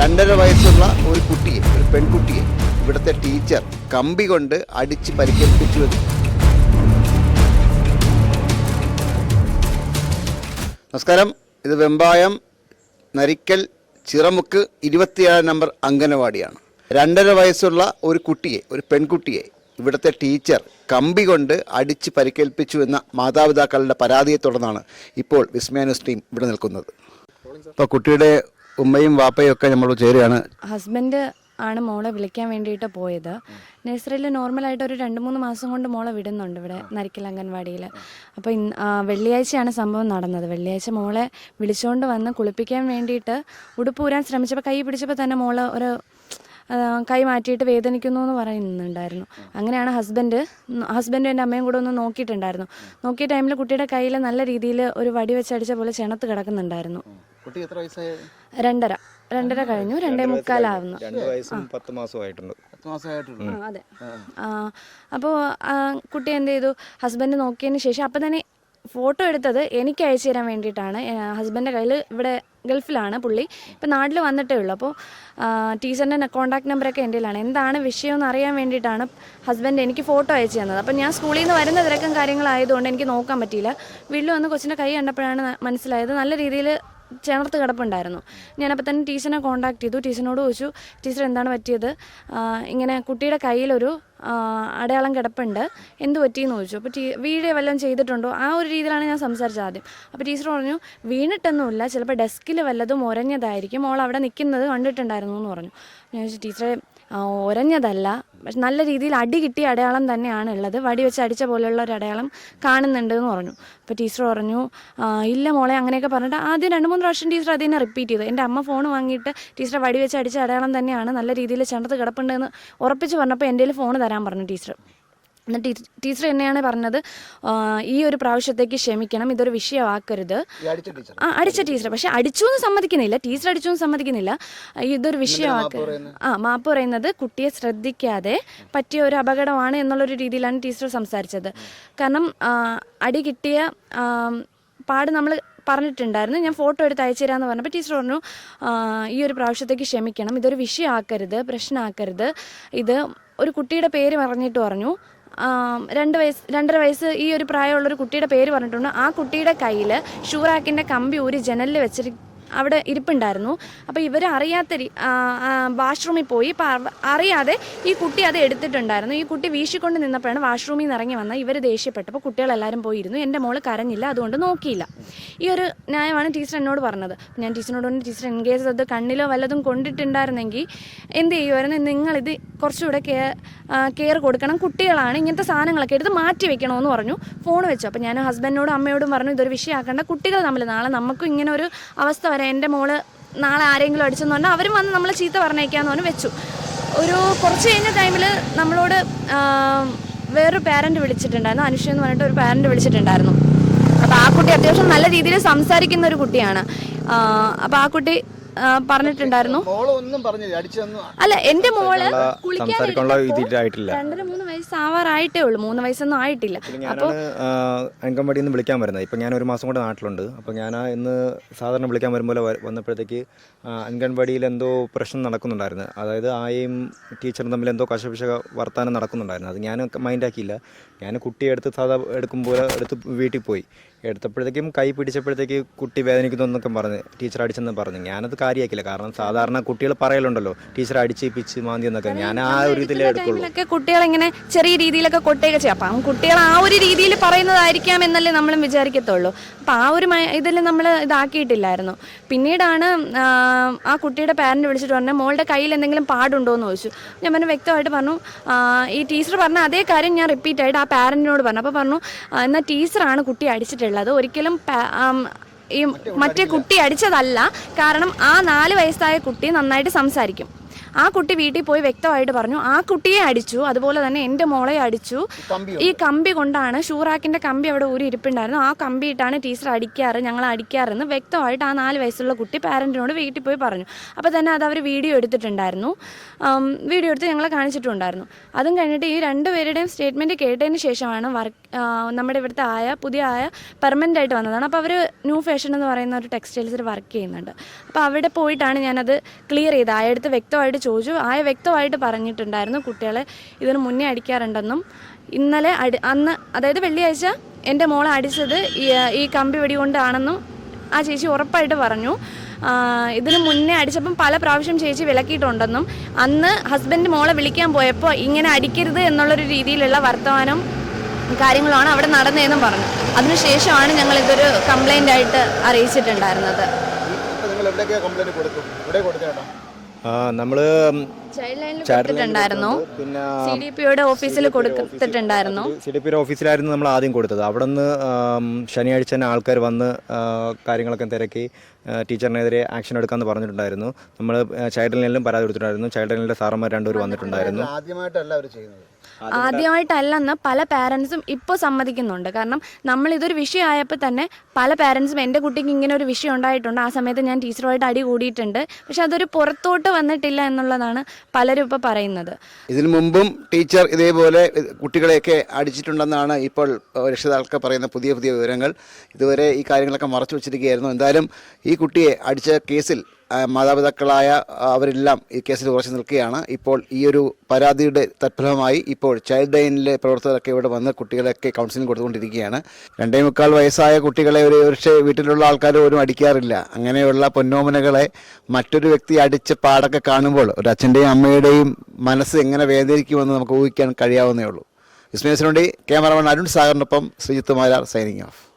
രണ്ടര വയസ്സുള്ള ഒരു കുട്ടിയെ ഒരു പെൺകുട്ടിയെ ഇവിടുത്തെ ടീച്ചർ കമ്പി കൊണ്ട് അടിച്ച് പരിക്കേൽപ്പിച്ചു നമസ്കാരം. ഇത് വെമ്പായം നരിക്കൽ ചിറമുക്ക് ഇരുപത്തിയേഴാം നമ്പർ അംഗനവാടിയാണ്. രണ്ടര വയസ്സുള്ള ഒരു കുട്ടിയെ ഒരു പെൺകുട്ടിയെ ഇവിടുത്തെ ടീച്ചർ കമ്പി കൊണ്ട് അടിച്ച് പരിക്കേൽപ്പിച്ചു എന്ന മാതാപിതാക്കളുടെ പരാതിയെ തുടർന്നാണ് ഇപ്പോൾ വിസ്മയാനുസ് ടീം ഇവിടെ നിൽക്കുന്നത്. ഇപ്പോൾ കുട്ടിയുടെ ഉമ്മയും വാപ്പയും ഒക്കെ നമ്മൾ ചേരുകയാണ്. ഹസ്ബൻഡ് ആണ് മോളെ വിളിക്കാൻ വേണ്ടിയിട്ട് പോയത്. നഴ്സറിയിൽ നോർമലായിട്ട് ഒരു രണ്ട് മൂന്ന് മാസം കൊണ്ട് മോളെ വിടുന്നുണ്ട് ഇവിടെ നരിക്കൽ അംഗൻവാടിയിൽ അപ്പോൾ ഇന്ന് വെള്ളിയാഴ്ചയാണ് സംഭവം നടന്നത്. വെള്ളിയാഴ്ച മോളെ വിളിച്ചുകൊണ്ട് വന്ന് കുളിപ്പിക്കാൻ വേണ്ടിയിട്ട് ഉടുപ്പ് ഊരാൻ ശ്രമിച്ചപ്പോൾ കൈ പിടിച്ചപ്പോൾ തന്നെ മോൾ ഒരു കൈ മാറ്റിയിട്ട് വേദനിക്കുന്നു എന്ന് പറയുന്നുണ്ടായിരുന്നു. അങ്ങനെയാണ് ഹസ്ബൻഡ് ഹസ്ബൻഡും എന്റെ അമ്മയും കൂടെ ഒന്ന് നോക്കിയിട്ടുണ്ടായിരുന്നു. നോക്കിയ ടൈമിൽ കുട്ടിയുടെ കയ്യിൽ നല്ല രീതിയിൽ ഒരു വടി വെച്ചടിച്ച പോലെ ചെണത്ത് കിടക്കുന്നുണ്ടായിരുന്നു. കുട്ടി എത്ര വയസ്സായി? രണ്ടര. രണ്ടര കഴിഞ്ഞു. രണ്ടേ മുക്കാലാവുന്നു രണ്ട് വയസ്സും പത്ത് മാസവും ആയിട്ടുണ്ട് പത്ത് മാസമായിട്ടുള്ളൂ. അതെ. അപ്പോൾ കുട്ടി എന്ത് ചെയ്തു? ഹസ്ബൻഡ് നോക്കിയതിന് ശേഷം അപ്പം തന്നെ ഫോട്ടോ എടുത്തത് എനിക്ക് അയച്ചു തരാൻ വേണ്ടിയിട്ടാണ്. ഹസ്ബൻഡിന്റെ കയ്യിൽ ഇവിടെ ഗൾഫിലാണ് പുള്ളി. ഇപ്പം നാട്ടിൽ വന്നിട്ടേ ഉള്ളൂ. അപ്പോൾ ടീച്ചറിന്റെ കോൺടാക്ട് നമ്പറൊക്കെ എന്റെ കയ്യിലാണ്. എന്താണ് വിഷയം എന്ന് അറിയാൻ വേണ്ടിയിട്ടാണ് ഹസ്ബൻഡ് എനിക്ക് ഫോട്ടോ അയച്ചു തന്നത്. അപ്പം ഞാൻ സ്കൂളിൽ നിന്ന് വരുന്ന തിരക്കും കാര്യങ്ങളായതുകൊണ്ട് എനിക്ക് നോക്കാൻ പറ്റിയില്ല. വീട്ടിൽ വന്ന് കൊച്ചിന്റെ കൈ കണ്ടപ്പോഴാണ് മനസ്സിലായത്. നല്ല രീതിയിൽ ചേർത്ത് കിടപ്പുണ്ടായിരുന്നു. ഞാനപ്പോൾ തന്നെ ടീച്ചറിനെ കോണ്ടാക്ട് ചെയ്തു. ടീച്ചറിനോട് ചോദിച്ചു ടീച്ചർ എന്താണ് പറ്റിയത്? ഇങ്ങനെ കുട്ടിയുടെ കയ്യിലൊരു അടയാളം കിടപ്പുണ്ട്. എന്ത് പറ്റിയെന്ന് ചോദിച്ചു. അപ്പോൾ ടീ വീഡിയോ വല്ലതും ചെയ്തിട്ടുണ്ടോ? ആ ഒരു രീതിയിലാണ് ഞാൻ സംസാരിച്ചത് ആദ്യം. അപ്പോൾ ടീച്ചർ പറഞ്ഞു വീണിട്ടൊന്നുമില്ല. ചിലപ്പോൾ ഡെസ്കിൽ വല്ലതും ഉരഞ്ഞതായിരിക്കും. മോൾ അവിടെ നിൽക്കുന്നത് കണ്ടിട്ടുണ്ടായിരുന്നു എന്ന് പറഞ്ഞു. ഞാൻ ചോദിച്ചു ടീച്ചറെ ആ, ഉരഞ്ഞതല്ല പക്ഷെ നല്ല രീതിയിൽ അടി കിട്ടിയ അടയാളം തന്നെയാണ് ഉള്ളത്. വടി വെച്ച് അടിച്ച പോലെയുള്ള ഒരു അടയാളം കാണുന്നുണ്ട് എന്ന് പറഞ്ഞു. അപ്പോൾ ടീച്ചർ പറഞ്ഞു ഇല്ല മോളെ അങ്ങനെയൊക്കെ പറഞ്ഞിട്ട് ആദ്യം രണ്ട് മൂന്ന് പ്രാവശ്യം ടീച്ചർ അതിനെ റിപ്പീറ്റ് ചെയ്തു. എന്റെ അമ്മ ഫോൺ വാങ്ങിയിട്ട് ടീച്ചറെ വടി വെച്ച് അടിച്ച അടയാളം തന്നെയാണ് നല്ല രീതിയിൽ ചെണ്ടത്ത് കിടപ്പുണ്ടെന്ന് ഉറപ്പിച്ച് പറഞ്ഞപ്പോൾ എന്റെ ഫോൺ തരാൻ പറഞ്ഞു ടീച്ചർ എന്നിട്ട് ടീച്ചർ എന്നെയാണ് പറഞ്ഞത് ഈ ഒരു പ്രാവശ്യത്തേക്ക് ക്ഷമിക്കണം ഇതൊരു വിഷയമാക്കരുത്. ആ അടിച്ച ടീച്ചർ പക്ഷെ അടിച്ചു എന്ന് സമ്മതിക്കുന്നില്ല ടീച്ചർ അടിച്ചു എന്ന് സമ്മതിക്കുന്നില്ല ഇതൊരു വിഷയമാക്ക ആ മാപ്പ് പറയുന്നത് കുട്ടിയെ ശ്രദ്ധിക്കാതെ പറ്റിയ ഒരു അപകടമാണ് എന്നുള്ളൊരു രീതിയിലാണ് ടീച്ചർ സംസാരിച്ചത്. കാരണം അടി കിട്ടിയ പാട് നമ്മൾ പറഞ്ഞിട്ടുണ്ടായിരുന്നു. ഞാൻ ഫോട്ടോ എടുത്ത് അയച്ചു തരാമെന്ന് പറഞ്ഞപ്പോൾ ടീച്ചർ പറഞ്ഞു ഈ ഒരു പ്രാവശ്യത്തേക്ക് ക്ഷമിക്കണം ഇതൊരു വിഷയമാക്കരുത് പ്രശ്നമാക്കരുത്. ഇത് ഒരു കുട്ടിയുടെ പേര് പറഞ്ഞിട്ട് പറഞ്ഞു. രണ്ട് വയസ്സ് രണ്ടര വയസ്സ് ഈ ഒരു പ്രായമുള്ളൊരു കുട്ടിയുടെ പേര് പറഞ്ഞിട്ടുണ്ട്. ആ കുട്ടിയുടെ കയ്യിൽ ഷൂറാക്കിന്റെ കമ്പി ഒരു ജനലിൽ വെച്ചിട്ട് അവിടെ ഇരിപ്പുണ്ടായിരുന്നു. അപ്പോൾ ഇവർ അറിയാത്ത വാഷ്റൂമിൽ പോയി. അറിയാതെ ഈ കുട്ടി അത് എടുത്തിട്ടുണ്ടായിരുന്നു. ഈ കുട്ടി വീശിക്കൊണ്ട് നിന്നപ്പോഴാണ് വാഷ്റൂമിൽ നിന്ന് ഇറങ്ങി വന്നത്. ഇവർ ദേഷ്യപ്പെട്ടപ്പോൾ കുട്ടികളെല്ലാവരും പോയിരുന്നു. എന്റെ മോൾ കരഞ്ഞില്ല. അതുകൊണ്ട് നോക്കിയില്ല. ഈ ഒരു ന്യായമാണ് ടീച്ചർ എന്നോട് പറഞ്ഞത്. ഞാൻ ടീച്ചറിനോട് പറഞ്ഞു ടീച്ചർ എൻഗേജ് അത് കണ്ണിലോ വല്ലതും കൊണ്ടിട്ടുണ്ടായിരുന്നെങ്കിൽ എന്ത് ചെയ്യുമായിരുന്നു? നിങ്ങളിത് കുറച്ചുകൂടെ കെയർ കെയർ കൊടുക്കണം. കുട്ടികളാണ്. ഇങ്ങനത്തെ സാധനങ്ങളൊക്കെ എടുത്ത് മാറ്റി വെക്കണമെന്ന് പറഞ്ഞു. ഫോൺ വെച്ചു. അപ്പോൾ ഞാൻ ഹസ്ബൻഡിനോടും അമ്മയോടും പറഞ്ഞു ഇതൊരു വിഷയമാക്കേണ്ട. കുട്ടികൾ തമ്മിൽ നാളെ നമുക്കും ഇങ്ങനെ ഒരു അവസ്ഥ വരാം എന്റെ മോൾ നാളെ ആരെങ്കിലും അടിച്ചെന്ന് പറഞ്ഞാൽ അവരും വന്ന് നമ്മളെ ചീത്ത പറഞ്ഞേക്കാന്ന് പറഞ്ഞു വെച്ചു. ഒരു കുറച്ച് കഴിഞ്ഞ ടൈമിൽ നമ്മളോട് വേറൊരു പാരന്റ് വിളിച്ചിട്ടുണ്ടായിരുന്നു. അനുഷ എന്ന് പറഞ്ഞിട്ട് ഒരു പാരന്റ് വിളിച്ചിട്ടുണ്ടായിരുന്നു. അപ്പോൾ ആ കുട്ടി അത്യാവശ്യം നല്ല രീതിയിൽ സംസാരിക്കുന്ന ഒരു കുട്ടിയാണ്. അപ്പോൾ ആ കുട്ടി പറഞ്ഞിട്ടുണ്ടായിരുന്നു. അല്ല എന്റെ മോൾ കുളിക്കാൻ സംസാരിക്കാനുള്ള ഇതിലായിട്ടില്ല രണ്ടര മൂന്ന് വയസ്സാവാറായിട്ടേ ഉള്ളൂ. മൂന്ന് വയസ്സൊന്നും ആയിട്ടില്ല. അപ്പോൾ അംഗൻവാടിയിൽ നിന്ന് വിളിക്കാൻ വരുന്നത്. ഇപ്പം ഞാൻ ഒരു മാസം കൂടെ നാട്ടിലുണ്ട്. അപ്പോൾ ഞാൻ ഇന്ന് സാധാരണ വിളിക്കാൻ വരുമ്പോൾ വന്നപ്പോഴത്തേക്ക് അംഗൻവാടിയിൽ എന്തോ പ്രശ്നം നടക്കുന്നുണ്ടായിരുന്നു. അതായത് ആയും ടീച്ചറും തമ്മിൽ എന്തോ കശപിശ വർത്താനം നടക്കുന്നുണ്ടായിരുന്നു. അത് ഞാൻ മൈൻഡാക്കിയില്ല ഞാൻ കുട്ടിയെ എടുത്ത് സാധാ എടുക്കുമ്പോൾ എടുത്ത് വീട്ടിൽ പോയി. എടുത്തപ്പോഴത്തേക്കും കൈ പിടിച്ചപ്പോഴത്തേക്ക് കുട്ടി വേദനിക്കുന്നു എന്നൊക്കെ പറഞ്ഞ് ടീച്ചർ അടിച്ചെന്ന് പറഞ്ഞു. ഞാനത് കാര്യമാക്കില്ല കാരണം സാധാരണ കുട്ടികൾ പറയലുണ്ടല്ലോ ടീച്ചർ അടിച്ച് പിച്ച് മാന്തി എന്നൊക്കെ. ഞാൻ ആ ഒരു ഇതിലേ എടുക്കുള്ളൂ. കുട്ടികൾ ഇങ്ങനെ ചെറിയ രീതിയിലൊക്കെ കൊട്ടയൊക്കെ ചെയ്യാം. അപ്പം കുട്ടികൾ ആ ഒരു രീതിയിൽ പറയുന്നതായിരിക്കാം എന്നല്ലേ നമ്മളും വിചാരിക്കത്തുള്ളൂ. അപ്പം ആ ഒരു ഇതിൽ നമ്മൾ ഇതാക്കിയിട്ടില്ലായിരുന്നു. പിന്നീടാണ് ആ, കുട്ടിയുടെ പാരന്റ് വിളിച്ചിട്ട് പറഞ്ഞു മോളുടെ കയ്യിൽ എന്തെങ്കിലും പാടുണ്ടോ എന്ന് ചോദിച്ചു. ഞാൻ പറഞ്ഞു വ്യക്തമായിട്ട് പറഞ്ഞു ഈ ടീച്ചർ പറഞ്ഞ അതേ കാര്യം ഞാൻ റിപ്പീറ്റ് ആയിട്ട് ആ പാരന്റിനോട് പറഞ്ഞു. അപ്പോൾ പറഞ്ഞു "ആ, എന്നാൽ ടീച്ചറാണ് കുട്ടി അടിച്ചിട്ടുള്ളത് ഒരിക്കലും ഈ മറ്റേ കുട്ടി അടിച്ചതല്ല. കാരണം ആ നാല് വയസ്സായ കുട്ടി നന്നായിട്ട് സംസാരിക്കും. ആ കുട്ടി വീട്ടിൽ പോയി വ്യക്തമായിട്ട് പറഞ്ഞു ആ കുട്ടിയെ അടിച്ചു അതുപോലെ തന്നെ എന്റെ മോളെ അടിച്ചു. ഈ കമ്പി കൊണ്ടാണ് ഷൂറാക്കിന്റെ കമ്പി അവിടെ ഊരി ഇരിപ്പുണ്ടായിരുന്നു. ആ കമ്പിയിട്ടാണ് ടീച്ചർ അടിക്കാറ് ഞങ്ങൾ അടിക്കാറെന്ന് വ്യക്തമായിട്ട് ആ നാല് വയസ്സുള്ള കുട്ടി പാരന്റിനോട് വീട്ടിൽ പോയി പറഞ്ഞു. അപ്പോൾ തന്നെ അത് അവർ വീഡിയോ എടുത്തിട്ടുണ്ടായിരുന്നു. വീഡിയോ എടുത്ത് ഞങ്ങളെ കാണിച്ചിട്ടുണ്ടായിരുന്നു. അതും കഴിഞ്ഞിട്ട് ഈ രണ്ടുപേരുടെയും സ്റ്റേറ്റ്മെന്റ് കേട്ടതിന് ശേഷമാണ് വർക്ക് നമ്മുടെ ഇവിടുത്തെ ആയ പുതിയ ആയ പെർമനന്റ് ആയിട്ട് വന്നതാണ്. അപ്പോൾ അവർ ന്യൂ ഫാഷൻ എന്ന് പറയുന്ന ഒരു ടെക്സ്റ്റൈൽസിൽ വർക്ക് ചെയ്യുന്നുണ്ട്. അപ്പോൾ അവിടെ പോയിട്ടാണ് ഞാനത് ക്ലിയർ ചെയ്തത്. ആയടുത്ത് വ്യക്തമായിട്ട് ചോദിച്ചു. ആയ വ്യക്തമായിട്ട് പറഞ്ഞിട്ടുണ്ടായിരുന്നു കുട്ടികളെ ഇതിന് മുന്നേ അടിക്കാറുണ്ടെന്നും. ഇന്നലെ അടി അന്ന് അതായത് വെള്ളിയാഴ്ച എന്റെ മോളെ അടിച്ചത് ഈ കമ്പി വെടി കൊണ്ടാണെന്നും ആ ചേച്ചി ഉറപ്പായിട്ട് പറഞ്ഞു. ഇതിന് മുന്നേ അടിച്ചപ്പം പല പ്രാവശ്യം ചേച്ചി വിലക്കിയിട്ടുണ്ടെന്നും. അന്ന് ഹസ്ബൻഡ് മോളെ വിളിക്കാൻ പോയപ്പോൾ ഇങ്ങനെ അടിക്കരുത് എന്നുള്ളൊരു രീതിയിലുള്ള വർത്തമാനം കാര്യങ്ങളാണ് അവിടെ നടന്നതെന്നും പറഞ്ഞു. അതിനുശേഷമാണ് ഞങ്ങൾ ഇതൊരു കംപ്ലൈന്റ് ആയിട്ട് അറിയിച്ചിട്ടുണ്ടായിരുന്നത്. നമ്മൾ ചൈൽഡ് ലൈനിൽ കൊടുത്തിട്ടുണ്ടായിരുന്നു. പിന്നെ സി ഡി പിയുടെ ഓഫീസിൽ കൊടുത്തിട്ടുണ്ടായിരുന്നു. സി ഡി പിയുടെ ഓഫീസിലായിരുന്നു നമ്മൾ ആദ്യം കൊടുത്തത്. അവിടെ നിന്ന് ശനിയാഴ്ച തന്നെ ആൾക്കാർ വന്ന് കാര്യങ്ങളൊക്കെ തിരക്കി ടീച്ചറിനെതിരെ ആക്ഷൻ എടുക്കാമെന്ന് പറഞ്ഞിട്ടുണ്ടായിരുന്നു. നമ്മൾ ചൈൽഡ് ലൈനിലും പരാതി കൊടുത്തിട്ടുണ്ടായിരുന്നു. ചൈൽഡ് ലൈനിലെ സാറന്മാർ രണ്ടുപേർ വന്നിട്ടുണ്ടായിരുന്നു. ആദ്യമായിട്ടല്ല അവർ ചെയ്യുന്നത്. ആദ്യമായിട്ടല്ലെന്ന് പല പാരൻസും ഇപ്പോൾ സമ്മതിക്കുന്നുണ്ട്. കാരണം നമ്മൾ ഇതൊരു വിഷയമായപ്പോൾ തന്നെ പല പാരൻസും എന്റെ കുട്ടിക്ക് ഇങ്ങനെ ഒരു വിഷയം ഉണ്ടായിട്ടുണ്ട്. ആ സമയത്ത് ഞാൻ ടീച്ചറുമായിട്ട് അടി കൂടിയിട്ടുണ്ട്. പക്ഷെ അതൊരു പുറത്തോട്ട് വന്നിട്ടില്ല എന്നുള്ളതാണ് പലരും ഇപ്പോൾ പറയുന്നത്. ഇതിനു മുമ്പും ടീച്ചർ ഇതേപോലെ കുട്ടികളെയൊക്കെ അടിച്ചിട്ടുണ്ടെന്നാണ് ഇപ്പോൾ രക്ഷിതാക്കൾക്ക് രക്ഷിതാക്കൾ പറയുന്ന പുതിയ പുതിയ വിവരങ്ങൾ. ഇതുവരെ ഈ കാര്യങ്ങളൊക്കെ മറച്ചു വച്ചിരിക്കുകയായിരുന്നു. എന്തായാലും ഈ കുട്ടിയെ അടിച്ച കേസിൽ മാതാപിതാക്കളായ അവരെല്ലാം ഈ കേസിൽ ഉറച്ചു നിൽക്കുകയാണ്. ഇപ്പോൾ ഈ ഒരു പരാതിയുടെ തത്ഫലമായി ഇപ്പോൾ ചൈൽഡ് ലൈനിലെ പ്രവർത്തകരൊക്കെ ഇവിടെ വന്ന് കുട്ടികളെയൊക്കെ കൗൺസിലിംഗ് കൊടുത്തുകൊണ്ടിരിക്കുകയാണ്. രണ്ടേ മുക്കാൽ വയസ്സായ കുട്ടികളെ ഒരു പക്ഷേ വീട്ടിലുള്ള ആൾക്കാർ പോലും അടിക്കാറില്ല. അങ്ങനെയുള്ള പൊന്നോമനകളെ മറ്റൊരു വ്യക്തി അടിച്ച പാടൊക്കെ കാണുമ്പോൾ ഒരു അച്ഛന്റെയും അമ്മയുടെയും മനസ്സ് എങ്ങനെ വേദനിക്കുമെന്ന് നമുക്ക് ഊഹിക്കാൻ കഴിയാവുന്നേ ഉള്ളൂ. വിസ്മയസിനുണ്ടി ക്യാമറമാൻ അരുൺ സാഗറിനൊപ്പം ശ്രീജിത്ത് മാരാർ സൈനിങ് ഓഫ്.